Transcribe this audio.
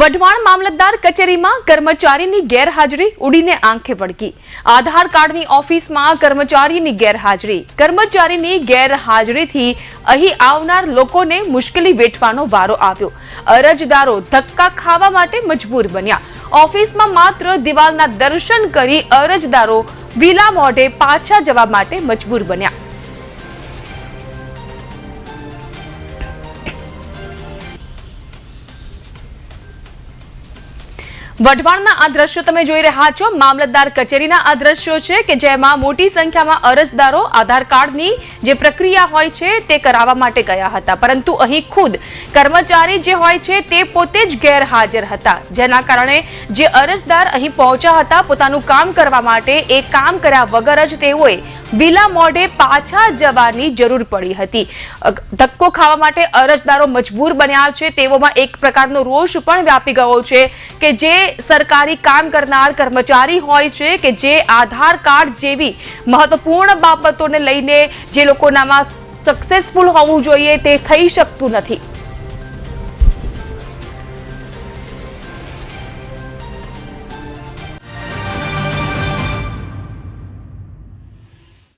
વઢવાણ મામલતદાર કચેરીમાં કર્મચારીની ગેરહાજરી ઉડીને આંખે વળગી. આધાર કાર્ડની ઓફિસમાં કર્મચારીની ગેરહાજરી. કર્મચારીની ગેરહાજરીથી અહીં આવનાર લોકોને મુશ્કેલી વેઠવાનો વારો આવ્યો. અરજદારો ધક્કા ખાવા માટે મજબૂર બન્યા. ઓફિસમાં માત્ર દિવાલના દર્શન કરી અરજદારો વિલા મોઢે પાછા જવા માટે મજબૂર બન્યા. વઢવાણના આ દ્રશ્યો તમે જોઈ રહ્યા છો. મામલતદાર કચેરીના આ દ્રશ્યો છે કે જેમાં મોટી સંખ્યામાં અરજદારો આધાર કાર્ડની જે પ્રક્રિયા હોય છે તે કરાવવા માટે ગયા હતા. પરંતુ અહીં ખુદ કર્મચારી જે હોય છે તે પોતે જ ગેરહાજર હતા. જેના કારણે જે અરજદાર અહીં પહોંચ્યા હતા પોતાનું કામ કરવા માટે, એ કામ કર્યા વગર જ તેઓએ વિલા મોઢે પાછા જવાની જરૂર પડી હતી. ધક્કો ખાવા માટે અરજદારો મજબૂર બન્યા છે. તેઓમાં એક પ્રકારનો રોષ પણ વ્યાપી ગયો છે કે જે સરકારી કામ કરનાર કર્મચારી હોય છે કે જે આધાર કાર્ડ જેવી મહત્વપૂર્ણ બાબતોને લઈને જે લોકોનામાં સક્સેસફુલ હોવું જોઈએ તે થઈ શકતું નથી.